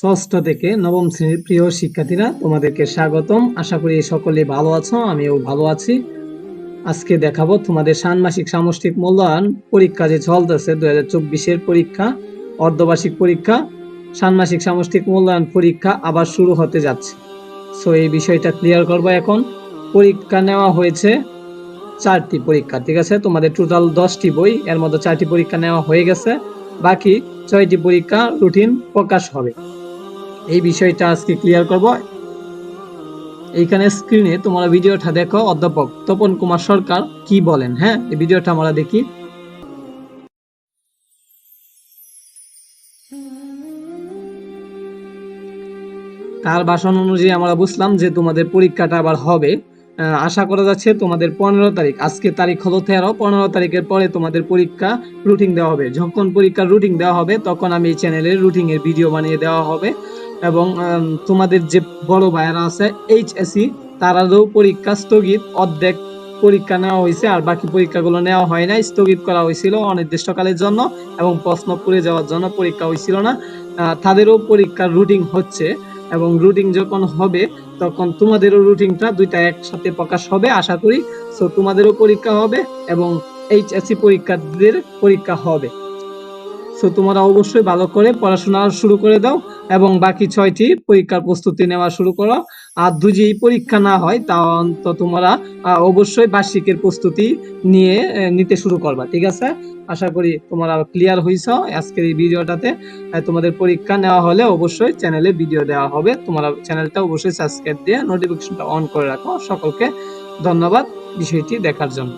ষষ্ঠ থেকে নবম শ্রেণির প্রিয় শিক্ষার্থীরা, তোমাদেরকে স্বাগতম। আশা করি সকলে ভালো আছো, আমিও ভালো আছি। আজকে দেখাবো তোমাদের ষান্মাসিক সামষ্টিক মূল্যায়ন পরীক্ষা যে চলতেছে, দুই হাজার চব্বিশের পরীক্ষা, অর্ধবার্ষিক পরীক্ষা। ষান্মাসিক সামষ্টিক মূল্যায়ন পরীক্ষা আবার শুরু হতে যাচ্ছে। সো এই বিষয়টা ক্লিয়ার করব এখন। পরীক্ষা নেওয়া হয়েছে চারটি পরীক্ষা, ঠিক আছে? তোমাদের টোটাল দশটি বই, এর মধ্যে চারটি পরীক্ষা নেওয়া হয়ে গেছে। বাকি ছয়টি পরীক্ষা রুটিন প্রকাশ হবে। এই বিষয়টা আজকে ক্লিয়ার করব। এইখানে স্ক্রিনে তোমরা ভিডিওটা দেখো, অধ্যাপক তপন কুমার সরকার কি বলেন হ্যাঁ? এই ভিডিওটা আমরা দেখি। তার ভাষণ অনুযায়ী আমরা বুঝলাম যে তোমাদের পরীক্ষাটা আবার হবে। আশা করা যাচ্ছে তোমাদের পনেরো তারিখ, আজকে তারিখ হলো তেরো, পনেরো তারিখের পরে তোমাদের পরীক্ষা রুটিন দেওয়া হবে। যখন পরীক্ষার রুটিন দেওয়া হবে, তখন আমি এই চ্যানেলে রুটিন এর ভিডিও বানিয়ে দেওয়া হবে। এবং তোমাদের যে বড় ভাইয়েরা আছে এইচএসি তারারও পরীক্ষা স্থগিত, অর্ধেক পরীক্ষা নেওয়া হয়েছে, আর বাকি পরীক্ষাগুলো নেওয়া হয় নাই, স্থগিত করা হয়েছিল অনির্দিষ্টকালের জন্য এবং প্রশ্ন পুড়ে যাওয়ার জন্য পরীক্ষা হয়েছিল না। তাদেরও পরীক্ষার রুটিন হচ্ছে এবং রুটিন যখন হবে, তখন তোমাদেরও রুটিনটা দুইটা একসাথে প্রকাশ হবে, আশা করি। সো তোমাদেরও পরীক্ষা হবে এবং এইচএসসি পরীক্ষার্থীদের পরীক্ষা হবে। সো তোমরা অবশ্যই ভালো করে পড়াশোনা শুরু করে দাও এবং বাকি ছয়টি পরীক্ষার প্রস্তুতি নেওয়া শুরু করো। আর যদি পরীক্ষা না হয় তা তো তোমরা অবশ্যই বার্ষিকের প্রস্তুতি নিয়ে নিতে শুরু করবা, ঠিক আছে? আশা করি তোমরা ক্লিয়ার হইছ আজকের এই ভিডিওটাতে। তোমাদের পরীক্ষা নেওয়া হলে অবশ্যই চ্যানেলে ভিডিও দেওয়া হবে। তোমরা চ্যানেলটা অবশ্যই সাবস্ক্রাইব দিয়ে নোটিফিকেশনটা অন করে রাখো। সকলকে ধন্যবাদ বিষয়টি দেখার জন্য।